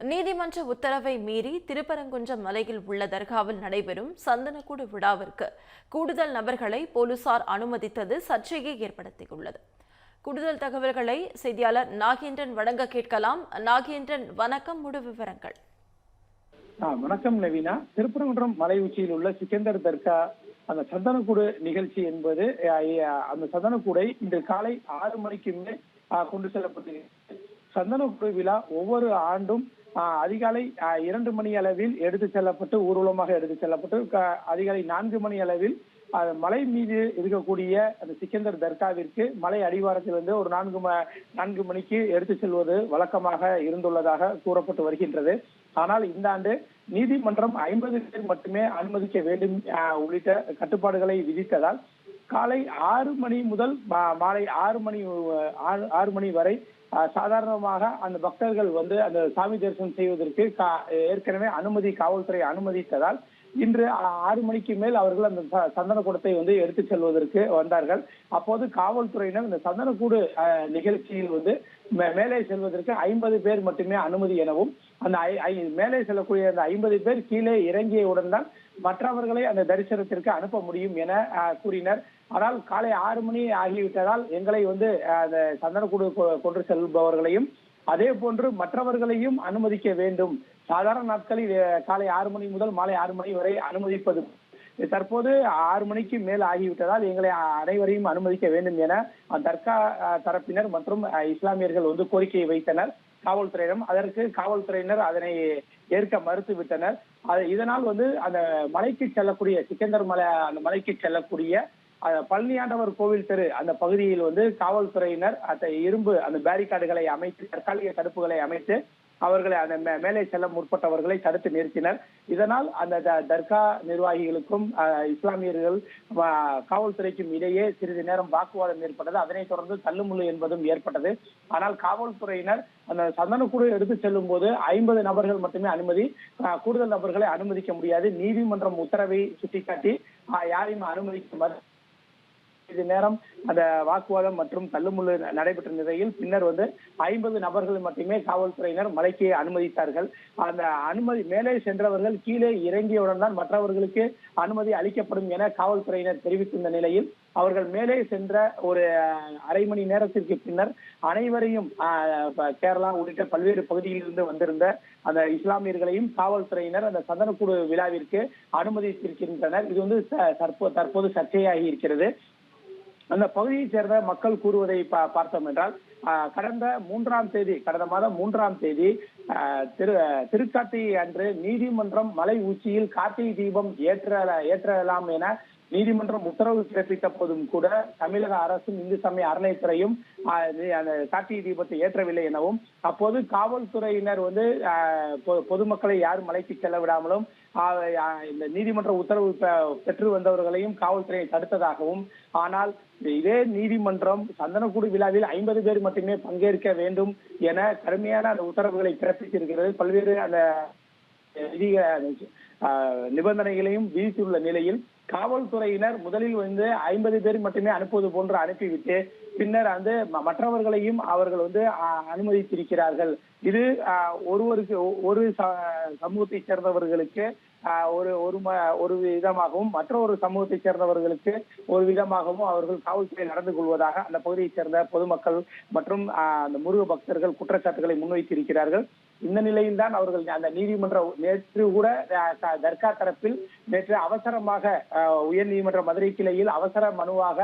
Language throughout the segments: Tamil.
நீதிமன்ற உத்தரவை மீறி திருப்பரங்குன்றம் மலையில் உள்ள தர்காவில் நடைபெறும் சந்தனக்கூடு விழாவிற்கு கூடுதல் நபர்களை போலீசார் அனுமதித்தது சர்ச்சையை ஏற்படுத்தியுள்ளது. கூடுதல் தகவல்களை செய்தியாளர் நாகேந்திரன் வழங்க கேட்கலாம். நாகேந்திரன் வணக்கம். முழு விவரங்கள். வணக்கம் நவீனா. திருப்பரங்குன்றம் மலை உச்சியில் உள்ள சிக்கந்தர் தர்கா அந்த சந்தனக்கூடு நிகழ்ச்சி என்பது அந்த சந்தனக்கூடை இன்று காலை ஆறு மணிக்கு கொண்டு செல்லப்பட்டு சந்தனக்கூடு விழா ஒவ்வொரு ஆண்டும் அதிகாலை இரண்டு மணி அளவில் எடுத்து செல்லப்பட்டு ஊர்வலமாக எடுத்து செல்லப்பட்டு க- அதிகாலை நான்கு மணி அளவில் மலை மீது இருக்கக்கூடிய அந்த சிக்கந்தர் தர்காவிற்கு மலை அடிவாரத்திலிருந்து ஒரு நான்கு ம- நான்கு மணிக்கு எடுத்து செல்வது வழக்கமாக இருந்துள்ளதாக கூறப்பட்டு வருகின்றது. ஆனால் இந்த ஆண்டு நீதிமன்றம் ஐம்பது பேர் மட்டுமே அனுமதிக்க வேண்டும் உள்ளிட்ட கட்டுப்பாடுகளை விதித்ததால் காலை ஆறு மணி முதல் மா- மாலை ஆறு மணி ஆறு- ஆறு மணி வரை சாதாரணமாக அந்த பக்தர்கள் வந்து அந்த சாமி தரிசனம் செய்வதற்கு கா- ஏற்கனவே அனுமதி காவல்துறை அனுமதித்ததால் இன்று ஆறு மணிக்கு மேல் அவர்கள் அந்த ச- சந்தனக்கூடத்தை வந்து எடுத்துச் செல்வதற்கு வந்தார்கள். அப்போது காவல்துறையினர் இந்த சந்தனக்கூடு நிகழ்ச்சியில் வந்து மே- மேலே செல்வதற்கு ஐம்பது பேர் மட்டுமே அனுமதி எனவும் அந்த ஐ- மேலே செல்லக்கூடிய அந்த ஐம்பது பேர் கீழே இறங்கியவுடன் தான் மற்றவர்களை அந்த தரிசனத்திற்கு அனுப்ப முடியும் என கூறினர். ஆனால் காலை ஆறு மணி ஆகிவிட்டதால் எங்களை வந்து அந்த சந்தனக்கூடு கொண்டு செல்பவர்களையும் அதே போன்று மற்றவர்களையும் அனுமதிக்க வேண்டும். சாதாரண நாட்களில் காலை ஆறு மணி முதல் மாலை ஆறு மணி வரை அனுமதிப்பது. தற்போது ஆறு மணிக்கு மேல் ஆகிவிட்டதால் எங்களை அனைவரையும் அனுமதிக்க வேண்டும் என தர்கா தரப்பினர் மற்றும் இஸ்லாமியர்கள் வந்து கோரிக்கையை வைத்தனர். காவல்துறையிடம் அதற்கு காவல்துறையினர் அதனை ஏற்க மறுத்து விட்டனர் அது இதனால் வந்து அந்த மலைக்கு செல்லக்கூடிய சிக்கந்தர் மலை அந்த மலைக்கு செல்லக்கூடிய பழனியாண்டவர் கோவில் தெரு அந்த பகுதியில் வந்து காவல்துறையினர் அந்த இரும்பு அந்த பேரிகார்டுகளை அமைத்து தற்காலிக தடுப்புகளை அமைத்து அவர்களை அந்த மேலே செல்ல முற்பட்டவர்களை தடுத்து நிறுத்தினர். இதனால் அந்த தர்கா நிர்வாகிகளுக்கும் இஸ்லாமியர்கள் காவல்துறைக்கும் இடையே சிறிது நேரம் வாக்குவாதம் ஏற்பட்டது. அதனைத் தொடர்ந்து தள்ளுமுள்ளு என்பதும் ஏற்பட்டது. ஆனால் காவல்துறையினர் அந்த சந்தனக்குழு எடுத்து செல்லும் போது ஐம்பது நபர்கள் மட்டுமே அனுமதி கூடுதல் நபர்களை அனுமதிக்க முடியாது. நீதிமன்றம் உத்தரவை சுட்டிக்காட்டி அஹ், யாரையும் அனுமதிக்க மறு சிறிது நேரம் அந்த வாக்குவாதம் மற்றும் தள்ளுமுள்ளு நடைபெற்ற நிலையில் பின்னர் வந்து ஐம்பது நபர்கள் மட்டுமே காவல்துறையினர் மலைக்கு அனுமதித்தார்கள். அந்த அனுமதி மேலே சென்றவர்கள் கீழே இறங்கியவுடன் தான் மற்றவர்களுக்கு அனுமதி அளிக்கப்படும் என காவல்துறையினர் தெரிவித்திருந்த நிலையில் அவர்கள் மேலே சென்ற ஒரு அரை மணி நேரத்திற்கு பின்னர் அனைவரையும் அஹ், கேரளா உள்ளிட்ட பல்வேறு பகுதியிலிருந்து வந்திருந்த அந்த இஸ்லாமியர்களையும் காவல்துறையினர் அந்த சந்தனக்கூடு விழாவிற்கு அனுமதித்திருக்கின்றனர். இது வந்து தற்போது சர்ச்சையாகி இருக்கிறது. அந்த பகுதியைச் சேர்ந்த மக்கள் கூறுவதை பா- பார்த்தோம் என்றால் கடந்த மூன்றாம் தேதி கடந்த மாதம் மூன்றாம் தேதி திரு திருக்கார்த்திகை அன்று நீதிமன்றம் மலை உச்சியில் கார்த்திகை தீபம் ஏற்ற ஏற்றலாம் என நீதிமன்றம் உத்தரவு பிறப்பித்த போதும் கூட தமிழக அரசும் இந்து சமய அறநிலைத்துறையும் கார்த்திகை தீபத்தை ஏற்றவில்லை எனவும் அப்போது காவல்துறையினர் வந்து ஆஹ், பொ- பொதுமக்களை யாரும் மலைக்கு செல்ல விடாமலும் இந்த நீதிமன்ற உத்தரவு பெ- பெற்று வந்தவர்களையும் காவல்துறையை தடுத்ததாகவும் ஆனால் இதே நீதிமன்றம் சந்தனக்கூடு விழாவில் ஐம்பது பேர் மட்டுமே பங்கேற்க வேண்டும் என கடுமையான அந்த உத்தரவுகளை பிறப்பித்திருக்கிறது. பல்வேறு அந்த விதிக ஆஹ், நிபந்தனைகளையும் விதித்துள்ள நிலையில் காவல்துறையினர் முதலில் வந்து ஐம்பது பேர் மட்டுமே அனுப்புவது போன்று அனுப்பிவிட்டு பின்னர் வந்து மற்றவர்களையும் அவர்கள் வந்து அனுமதித்திருக்கிறார்கள். இது ஒருவருக்கு ஒரு ச- சேர்ந்தவர்களுக்கு ஒரு ஒரு ம- ஒரு விதமாகவும் மற்றொரு சமூகத்தை சேர்ந்தவர்களுக்கு ஒரு விதமாகவும் அவர்கள் காவல்துறை நடந்து கொள்வதாக அந்த பகுதியைச் சேர்ந்த பொதுமக்கள் மற்றும் அந்த முருக பக்தர்கள் குற்றச்சாட்டுகளை முன்வைத்திருக்கிறார்கள். இந்த நிலையில் தான் அவர்கள் அந்த நீதிமன்ற நேற்று கூட தர்கா தரப்பில் நேற்று அவசரமாக உயர் நீதிமன்ற மதுரை கிளையில் அவசர மனுவாக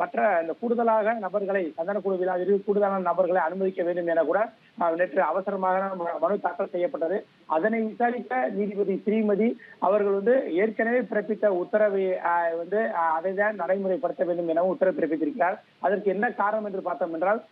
மற்ற இந்த கூடுதலாக நபர்களை சந்தன சந்தனக்குழு விழாவிற்கு கூடுதலான நபர்களை அனுமதிக்க வேண்டும் என கூட நேற்று அவசரமாக மனு தாக்கல் செய்யப்பட்டது. அதனை விசாரிக்க நீதிபதி ஸ்ரீமதி அவர்கள் வந்து ஏற்கனவே பிறப்பித்த உத்தரவை வந்து அதை தான் நடைமுறைப்படுத்த வேண்டும் எனவும் உத்தரவு பிறப்பித்திருக்கிறார். அதற்கு என்ன காரணம் என்று பார்த்தோம் என்றால்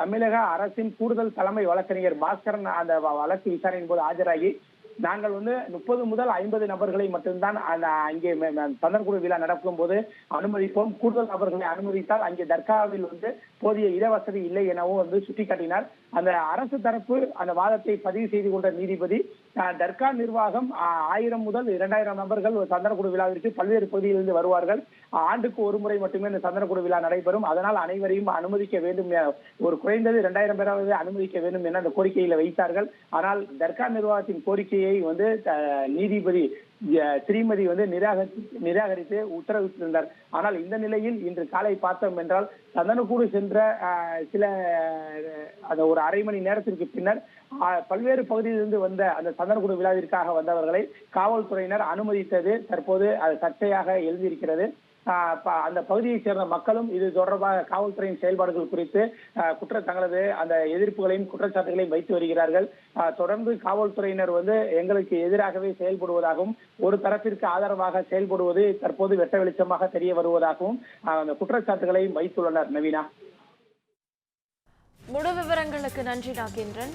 தமிழக அரசின் கூடுதல் தலைமை வழக்கறிஞர் பாஸ்கரன் அந்த வழக்கு விசாரணையின் போது ஆஜராகி நாங்கள் வந்து முப்பது முதல் ஐம்பது நபர்களை மட்டும்தான் அந்த அங்கே ம- விழா நடக்கும் போது அனுமதிப்போம். கூடுதல் நபர்களை அனுமதித்தால் அங்கே தர்காவில் வந்து போதிய இடவசதி இல்லை எனவும் வந்து சுட்டிக்காட்டினார். அந்த அரசு தரப்பு அந்த வாதத்தை பதிவு செய்து கொண்ட நீதிபதி தர்கா நிர்வாகம் ஆயிரம் முதல் இரண்டாயிரம் நபர்கள் ஒரு விழாவிற்கு பல்வேறு பகுதியிலிருந்து வருவார்கள். ஆண்டுக்கு ஒரு முறை மட்டுமே இந்த சந்தனக்குழு விழா நடைபெறும். அதனால் அனைவரையும் அனுமதிக்க வேண்டும் என ஒரு குறைந்தது இரண்டாயிரம் பேராவது அனுமதிக்க வேண்டும் என அந்த கோரிக்கையில வைத்தார்கள். ஆனால் தர்கா நிர்வாகத்தின் கோரிக்கையை வந்து நீதிபதி திருமதி ஸ்ரீமதி வந்து நிராகரி நிராகரித்து உத்தரவிட்டிருந்தார். ஆனால் இந்த நிலையில் இன்று காலை பார்த்தோம் என்றால் சந்தனக்கூடு சென்ற சில அந்த ஒரு அரை மணி நேரத்திற்கு பின்னர் பல்வேறு பகுதியிலிருந்து வந்த அந்த சந்தனக்கூடு விழாவிற்காக வந்தவர்களை காவல்துறையினர் அனுமதித்தது தற்போது அது சர்ச்சையாக எழுதியிருக்கிறது அந்த பகுதியைச் சேர்ந்த மக்களும் இது தொடர்பாக காவல்துறையின் செயல்பாடுகள் குறித்து குற்ற தங்களது அந்த எதிர்ப்புகளையும் குற்றச்சாட்டுகளையும் வைத்து வருகிறார்கள். தொடர்ந்து காவல்துறையினர் வந்து எங்களுக்கு எதிராகவே செயல்படுவதாகவும் ஒரு தரப்பிற்கு ஆதரவாக செயல்படுவது தற்போது வெட்ட வெளிச்சமாக தெரிய வருவதாகவும் அந்த குற்றச்சாட்டுகளையும் வைத்துள்ளனர் நவீனா. முழு விவரங்களுக்கு நன்றி நாகேந்திரன்.